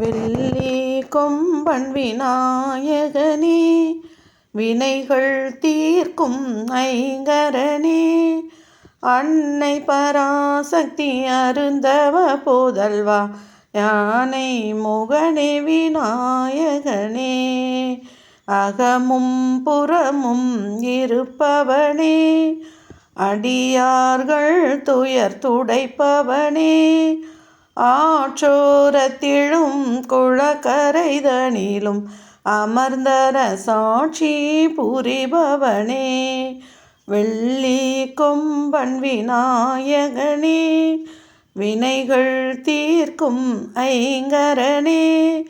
வெள்ளி கொம்பன் விநாயகனே வினைகள் தீர்க்கும் ஐங்கரனே. அன்னை பராசக்தி அருந்தவ போதல்வா யானை முகனே விநாயகனே. அகமும் புறமும் இருப்பவனே அடியார்கள் துயர் துடைப்பவனே. ஆற்றோரத்திலும் குளக்கரைதனிலும் அமர்ந்தர சாட்சி புரிபவனே. வெள்ளி கொம்பன் விநாயகனே வினைகள் தீர்க்கும் ஐங்கரனே.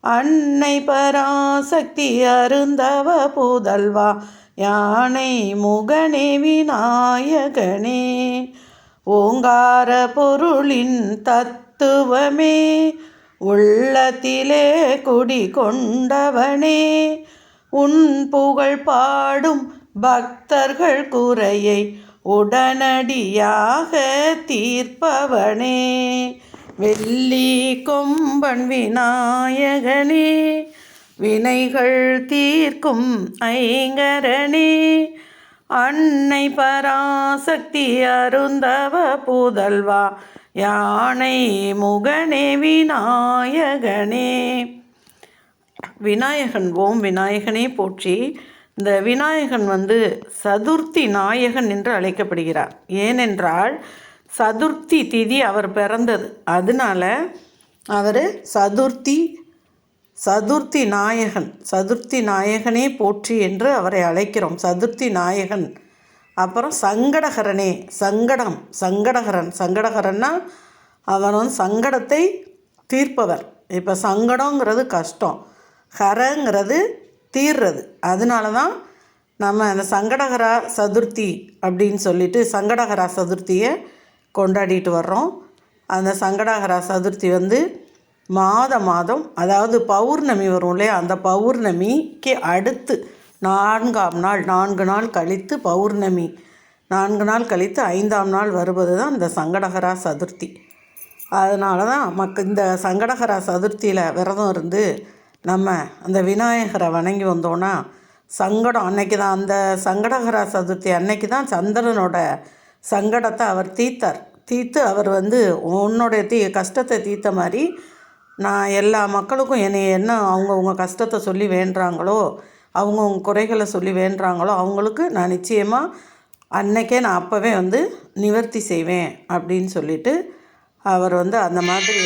அன்னை பராசக்தி அருந்தவ புதல்வா யானை முகனே விநாயகனே. ஓங்கார பொருளின் தத்துவமே உள்ளத்திலே குடி கொண்டவனே. உன் புகழ் பாடும் பக்தர்கள் குறையை உடனடியாக தீர்ப்பவனே. வெள்ளி கொம்பன் விநாயகனே வினைகள் தீர்க்கும் ஐங்கரனே. அன்னை பராசக்தி அருந்தவ புதல்வா யானை முகனே விநாயகனே. விநாயகன் ஓம் விநாயகனே போற்றி. இந்த விநாயகன் வந்து சதுர்த்தி நாயகன் என்று அழைக்கப்படுகிறார். ஏனென்றால் சதுர்த்தி திதி அவர் பிறந்தது. அதனால அவர் சதுர்த்தி சதுர்த்தி நாயகன் சதுர்த்தி நாயகனே போற்றி என்று அவரை அழைக்கிறோம். சதுர்த்தி நாயகன். அப்புறம் சங்கடகரனே சங்கடம் சங்கடகரன். சங்கடகரன்னா அவன் வந்து சங்கடத்தை தீர்ப்பவர். இப்போ சங்கடங்கிறது கஷ்டம். ஹரங்கிறது தீர்றது. அதனால தான் நம்ம அந்த சங்கடகரா சதுர்த்தி அப்படின்னு சொல்லிட்டு சங்கடகரா சதுர்த்தியை கொண்டாடிட்டு வர்றோம். அந்த சங்கடகரா சதுர்த்தி வந்து மாத மாதம் அதாவது பௌர்ணமி வரும் இல்லையா? அந்த பௌர்ணமிக்கு அடுத்து நான்காம் நாள் நான்கு நாள் கழித்து பௌர்ணமி. நான்கு நாள் கழித்து ஐந்தாம் நாள் வருவது தான் இந்த சங்கடகரா சதுர்த்தி. அதனால தான் மக் இந்த சங்கடகரா சதுர்த்தியில் விரதம் இருந்து நம்ம அந்த விநாயகரை வணங்கி வந்தோன்னா சங்கடம் அன்னைக்கு தான் அந்த சங்கடகரா சதுர்த்தி அன்னைக்கு தான் சந்திரனோட சங்கடத்தை அவர் தீர்த்தார். தீர்த்து அவர் வந்து உன்னுடைய தீ கஷ்டத்தை தீர்த்த மாதிரி நான் எல்லா மக்களுக்கும் என்னை என்ன அவங்கவுங்க கஷ்டத்தை சொல்லி வேண்டுறாங்களோ அவங்கவுங்க குறைகளை சொல்லி வேண்டுறாங்களோ அவங்களுக்கு நான் நிச்சயமாக அன்னைக்கே நான் அப்போவே வந்து நிவர்த்தி செய்வேன் அப்படின்னு சொல்லிட்டு அவர் வந்து அந்த மாதிரி